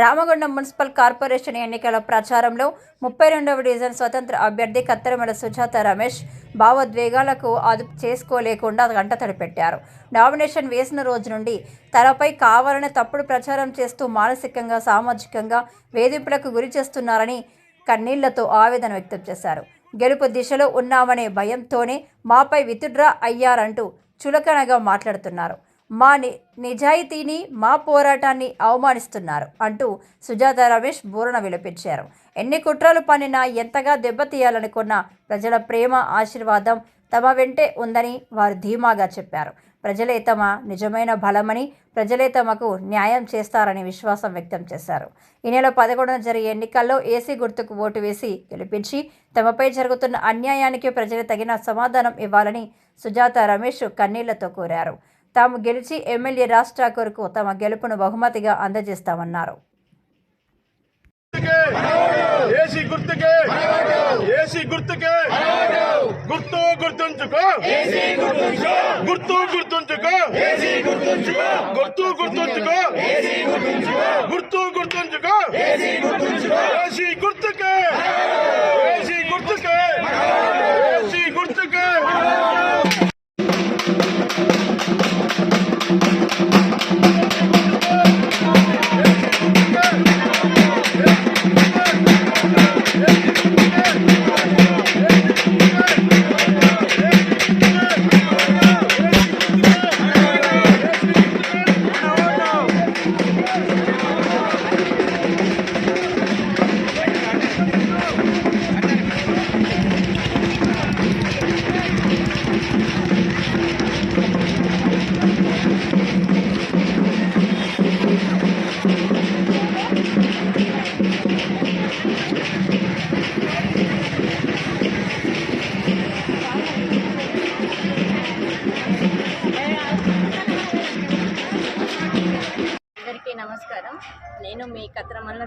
Ramagundam municipal corporation ఎన్నికల ప్రచారంలో ముప్పై రెండవ డివిజన్ స్వతంత్ర అభ్యర్థి కత్తెరమల సుజాత రమేష్ భావోద్వేగాలకు అదుపు చేసుకోలేకుండా గంట తడిపెట్టారు. నామినేషన్ వేసిన రోజు నుండి తనపై కావాలని తప్పుడు ప్రచారం చేస్తూ మానసికంగా సామాజికంగా వేధింపులకు గురి చేస్తున్నారని కన్నీళ్ళతో ఆవేదన వ్యక్తం చేశారు. గెలుపు దిశలో ఉన్నామనే భయంతోనే మాపై విత్డ్రా అయ్యారంటూ చులకనగా మాట్లాడుతున్నారు. మా ని నిజాయితీని మా పోరాటాన్ని అవమానిస్తున్నారు అంటూ సుజాత రమేష్ బూరణ విలపించారు. ఎన్ని కుట్రలు పనినా ఎంతగా దెబ్బతీయాలనుకున్న ప్రజల ప్రేమ ఆశీర్వాదం తమ వెంటే ఉందని వారు ధీమాగా చెప్పారు. ప్రజలే తమ నిజమైన బలమని ప్రజలే తమకు న్యాయం చేస్తారని విశ్వాసం వ్యక్తం చేశారు. ఈ నెల పదకొండున జరిగే ఎన్నికల్లో ఏసీ గుర్తుకు ఓటు వేసి గెలిపించి తమపై జరుగుతున్న అన్యాయానికి ప్రజలు తగిన సమాధానం ఇవ్వాలని సుజాత రమేష్ కన్నీళ్ళతో కోరారు. తాము గెలిచి ఎమ్మెల్యే రాష్ట్ర కొరకు తమ గెలుపును బహుమతిగా అందజేస్తామన్నారు. ఏసీ గుర్తుకే ఏసీ గుర్తుకే గుర్తు గుర్తుంచుకో గుర్తు గుర్తుంచుకో గుర్తు గుర్తుంచుకో గుర్తు గుర్తుంచుకో ఏసీ గుర్తుకే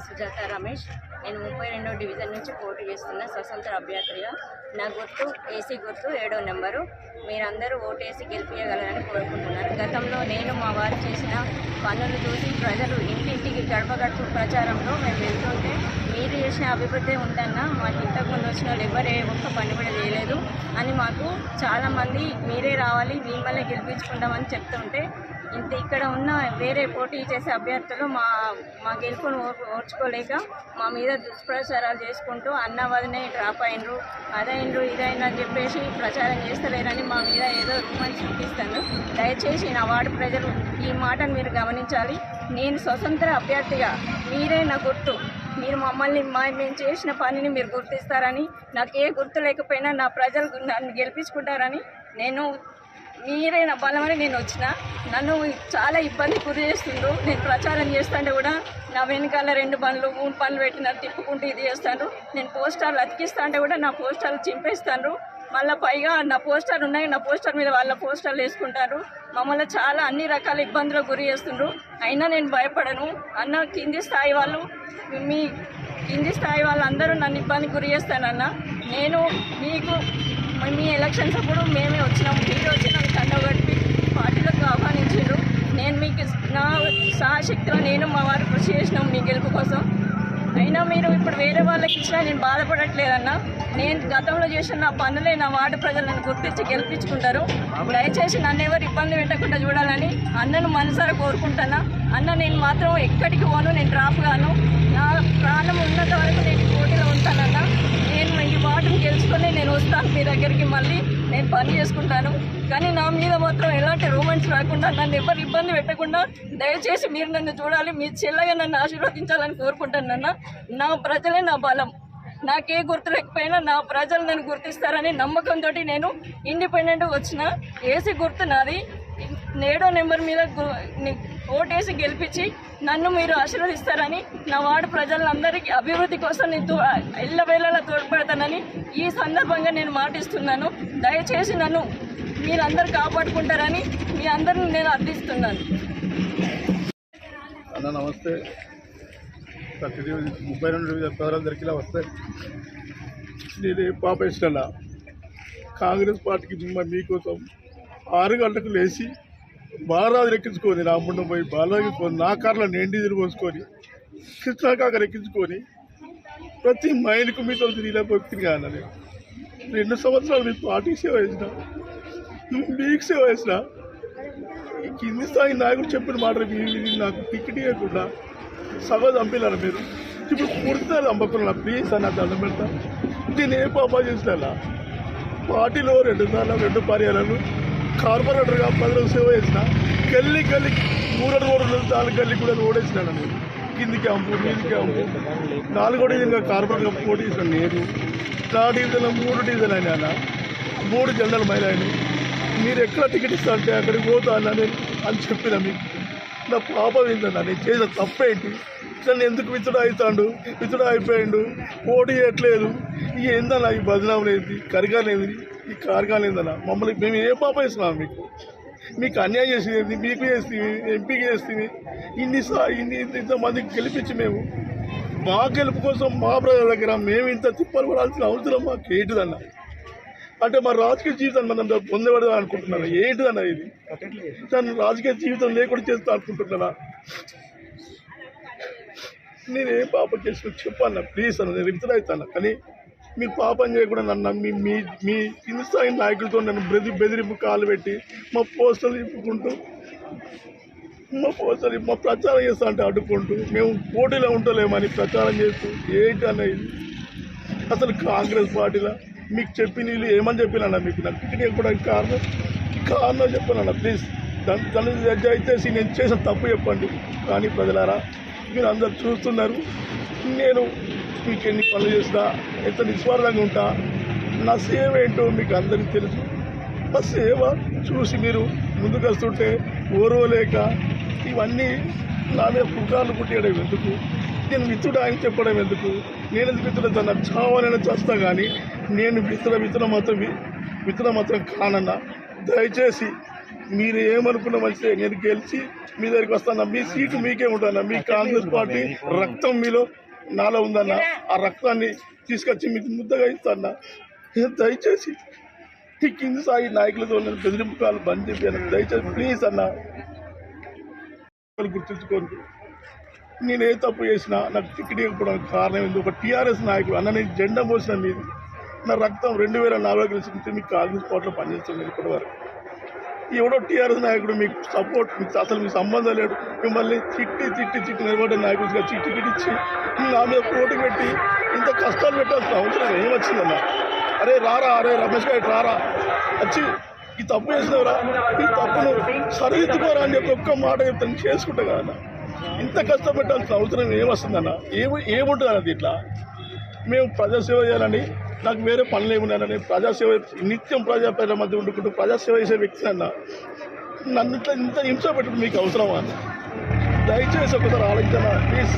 సుజాత రమేష్. నేను ముప్పై రెండో డివిజన్ నుంచి పోటీ చేస్తున్న స్వతంత్ర అభ్యర్థిగా. నా గుర్తు ఏసీ గుర్తు ఏడో నెంబరు. మీరందరూ ఓటేసి గెలిపించగలరని కోరుకుంటున్నాను. గతంలో నేను మా వారు చేసిన పనులు చూసి ప్రజలు ఇంటింటికి గడప గడప ప్రచారంలో మేము వెళ్తుంటే మీరు చేసిన అభివృద్ధి ఉందన్న మాకు ఇంతకుముందు వచ్చిన వాళ్ళు ఎవరు ఏ ఒక్క పని కూడా చేయలేదు అని మాకు చాలామంది మీరే రావాలి మిమ్మల్ని గెలిపించుకుంటామని చెప్తుంటే ఇంత ఇక్కడ ఉన్న వేరే పోటీ చేసే అభ్యర్థులు మా మా గెలుపును ఓర్చుకోలేక మా మీద దుష్ప్రచారాలు చేసుకుంటూ అన్న వదినే డ్రాప్ అయినరు అదైనరు ఇదైనా చెప్పేసి ప్రచారం చేస్తలేరని మా మీద ఏదో రూమని చూపిస్తాను దయచేసి నా వార్డు ప్రజలు ఈ మాటను మీరు గమనించాలి. నేను స్వతంత్ర అభ్యర్థిగా మీరే నా గుర్తు. మీరు మమ్మల్ని మా మేము చేసిన పనిని మీరు గుర్తిస్తారని నాకు ఏ గుర్తు లేకపోయినా నా ప్రజలు నన్ను గెలిపించుకుంటారని నేను మీరే నా బలమని నేను వచ్చిన నన్ను చాలా ఇబ్బంది గురి చేస్తుండ్రు. నేను ప్రచారం చేస్తుంటే కూడా నా వెనకాల రెండు పనులు మూడు పనులు పెట్టిన తిప్పుకుంటూ ఇది చేస్తాను నేను పోస్టర్లు అతికిస్తా అంటే కూడా నా పోస్టర్లు చింపేస్తాను మళ్ళీ పైగా నా పోస్టర్ ఉన్నాయి నా పోస్టర్ మీద వాళ్ళ పోస్టర్లు వేసుకుంటారు. మమ్మల్ని చాలా అన్ని రకాల ఇబ్బందులకు గురి చేస్తుండ్రు. అయినా నేను భయపడను. అన్న కింది స్థాయి వాళ్ళు మీ కింది స్థాయి వాళ్ళందరూ నన్ను ఇబ్బంది గురి చేస్తానన్న నేను మీకు మీ- మీ ఎలక్షన్స్ అప్పుడు మేమే వచ్చినాము మీరు వచ్చి నన్ను కండగట్టి పార్టీలకు ఆహ్వానించారు నేను మీకు నా సహాశక్తిలో నేను మా వారు కృషి చేసినాం మీ గెలుపు కోసం. అయినా మీరు ఇప్పుడు వేరే వాళ్ళకి ఇచ్చినా నేను బాధపడట్లేదన్నా. నేను గతంలో చేసిన నా పనులే నా వార్డు ప్రజలు నన్ను గుర్తించి గెలిపించుకుంటారు. దయచేసి నన్ను ఎవరు ఇబ్బంది పెట్టకుండా చూడాలని అన్నను మనసారా కోరుకుంటానా? అన్న నేను మాత్రం ఎక్కడికి పోను నేను డ్రాప్ గాను. నా ప్రాణం ఉన్నంత వరకు నేను పోటీలో ఉంటానన్నా. నేను ఈ వార్డుని గెలుచుకొని నేను వస్తాను మీ దగ్గరికి మళ్ళీ. నేను పని చేసుకుంటాను. కానీ నా మీద మాత్రం ఎలాంటి రూమెంట్స్ రాకుండా నన్ను ఎవరు ఇబ్బంది పెట్టకుండా దయచేసి మీరు నన్ను చూడాలి మీ చెల్లగా నన్ను ఆశీర్వదించాలని కోరుకుంటానన్న నా ప్రజలే నా బలం. నాకే గుర్తు లేకపోయినా నా ప్రజలు నన్ను గుర్తిస్తారని నమ్మకంతో నేను ఇండిపెండెంట్గా వచ్చిన. ఏసీ గుర్తు నాది. నేడో నెంబర్ మీద ఓటేసి గెలిపించి నన్ను మీరు ఆశీర్వదిస్తారని నా వార్డు ప్రజలందరికీ అభివృద్ధి కోసం నేను తో ఎల్లవేళలా తోడ్పడతానని ఈ సందర్భంగా నేను మాటిస్తున్నాను. దయచేసి నన్ను మీరందరూ కాపాడుకుంటారని మీ అందరిని నేను అర్థిస్తున్నాను. అన్న నమస్తే. ప్రతిదీ ముప్పై రెండు డివిజన్ దొరికిలా వస్తాయి నేను పాప ఇష్టలా కాంగ్రెస్ పార్టీకి మిమ్మ మీకోసం ఆరు గంటలకు లేచి బాలరాజు ఎక్కించుకొని రాముండం పోయి బాలరాజు నా కార్లో నేను డీజిల్ పోసుకొని కృష్ణాకాకర ఎక్కించుకొని ప్రతి మైలుకు మీతో తిరిగిన భక్తిని నేను. రెండు సంవత్సరాలు మీ పార్టీ సేవ చేసినా. మీకు సేవ చేసిన? కింది స్థాయి నాయకుడు చెప్పిన మాట మీరు నాకు టికెట్ ఇవ్వకుండా సభ చంపినారు మీరు? ఇప్పుడు పూర్తిగా చంపకుండా ప్లీజ్ అని అర్థం పెడతా. నేను ఏ పాపా చేసిన పార్టీలో రెండు సార్లు రెండు పర్యాలను కార్పొరేటర్గా ప్రజలకు సేవ చేసిన గల్లీ గల్లి మూడు రోడ్లు నాలుగు గల్లి కూడా ఓడేసినాను నేను కిందికి అంపు మీదికి అంపు నాలుగో ఇంకా కార్పొరేట్గా పోటీ చేసిన నేను. నా డివిజన్లో మూడు డివిజన్ అయినా మూడు జనరల్ మహిళ అయినాయి. మీరు ఎక్కడ టికెట్ ఇస్తా అంటే అక్కడికి పోతా అన్నా నేను అని చెప్పిన మీకు. నా పాపం ఏంటన్నా నేను చేసిన తప్పేంటి? నన్ను ఎందుకు విత్తుడా అవుతాడు విత్తుడా అయిపోయాడు? పోటీ చేయట్లేదు. ఇక ఏందన్నా ఈ బదనామం ఏంది? కరిగాలు ఏంది? ఈ కార్గాలు ఏందన్నా? మమ్మల్ని మేము ఏ పాపం ఇస్తున్నాం మీకు? మీకు అన్యాయం చేసింది మీకు చేస్తుంది ఎంపీకి చేస్తుంది ఇన్ని సా- ఇన్ని ఇంత ఇంతమందికి గెలిపించి మేము. మా గెలుపు కోసం మా ప్రజల దగ్గర మేము ఇంత తిప్పలు పడాల్సిన అవసరం మాకు ఏంటిదన్నా? అంటే మా రాజకీయ జీవితం మనం పొందబడదా అనుకుంటున్నాను ఏంటిదన్నా ఇది? తను రాజకీయ జీవితం లేకుండా చేస్తా అనుకుంటున్నానా నేను పాపం చేసిన చెప్పాను ప్లీజ్ అన్న నేను రిప్తలు అవుతాను కానీ మీరు పాపం చేయకుండా నన్ను నమ్మి మీ మీ కింది స్థాయి నాయకులతో నన్ను బెదిరి బెదిరింపు కాలు పెట్టి మా పోస్టర్లు ఇప్పుకుంటూ మా పోస్టర్లు మా ప్రచారం చేస్తా అంటే అడ్డుకుంటూ మేము పోటీలో ఉండలేమని ప్రచారం చేస్తూ ఏంటి అన్న ఇది? అసలు కాంగ్రెస్ పార్టీలో? మీకు చెప్పి నీళ్ళు ఏమని చెప్పినా మీకు? నాకు టికెట్ ఇవ్వడానికి కారణం కారణం చెప్పానన్న ప్లీజ్ దాని దాని అయితే నేను చేసిన తప్పు చెప్పండి. కానీ ప్రజలారా మీరు అందరు చూస్తున్నారు. నేను మీకు ఎన్ని పనులు చేసినా ఎంత నిస్వార్థంగా ఉంటా నా సేవ ఏంటో మీకు అందరికీ తెలుసు. నా సేవ చూసి మీరు ముందుకు వస్తుంటే ఓర్వలేక ఇవన్నీ నా మీద పుకార్లు పుట్టేయడం ఎందుకు? నేను మిత్రుడు ఆయన చెప్పడం ఎందుకు? నేను ఎందుకు మిత్రుడు తన చావనైనా చేస్తా కానీ నేను మిత్ర మిత్ర మాత్రం వి- మిత్ర కానన్నా దయచేసి మీరు ఏమనుకున్న మంచిదే నేను గెలిచి మీ దగ్గరికి వస్తాను మీ సీటు మీకే ఉంటాను మీ కాంగ్రెస్ పార్టీ రక్తం మీలో నాలో ఉందన్న ఆ రక్తాన్ని తీసుకొచ్చి మీకు ముద్దగా ఇస్తాను దయచేసి ఈ కింది స్థాయి నాయకులతో నేను బెదిరింపుకాలు బంద్ చెప్పాను దయచేసి ప్లీజ్ అన్న. గుర్తుంచుకోండి. నేను ఏ తప్పు చేసినా నాకు టికెట్ ఇవ్వకపోవడానికి కారణం ఎందుకు ఒక టీఆర్ఎస్ నాయకుడు అన్న నేను జెండా మోసిన మీది. నా రక్తం రెండు వేల నాలుగు నుంచి మీకు కాంగ్రెస్ పార్టీలో పనిచేస్తుంది ఇప్పటి వరకు ఎవడో టీఆర్ఎస్ నాయకుడు మీకు సపోర్ట్ మీకు అసలు మీకు సంబంధం లేడు మిమ్మల్ని తిట్టి తిట్టి తిట్టి నిలబడే నాయకుడిగా చిట్టి టికెట్ నా మీద పోటీ పెట్టి ఇంత కష్టాలు పెట్టాల్సిన అవసరం ఏమొచ్చిందన్న అరే రారా అరే రమేష్ గారి రారా? వచ్చి ఈ తప్పు చేసినవరా? ఈ తప్పును సరిదిద్దుకోరా అని చెప్పి ఒక్క మాట చెప్తాను చేసుకుంటా కదా ఇంత కష్టపెట్టాల్సిన అవసరం ఏమొస్తుందన్న? ఏమి ఏముంటుంది అన్నది ఇట్లా మేము ప్రజాసేవ చేయాలని నాకు వేరే పనులు ఏమున్నాయని ప్రజాసేవ నిత్యం ప్రజాపేద మధ్య ఉండుకుంటూ ప్రజాసేవ చేసే వ్యక్తి అన్న నన్ను ఇట్లా ఇంత హింస పెట్టడం మీకు అవసరమా? దయచేసి ఒకసారి ఆలోచన ప్లీజ్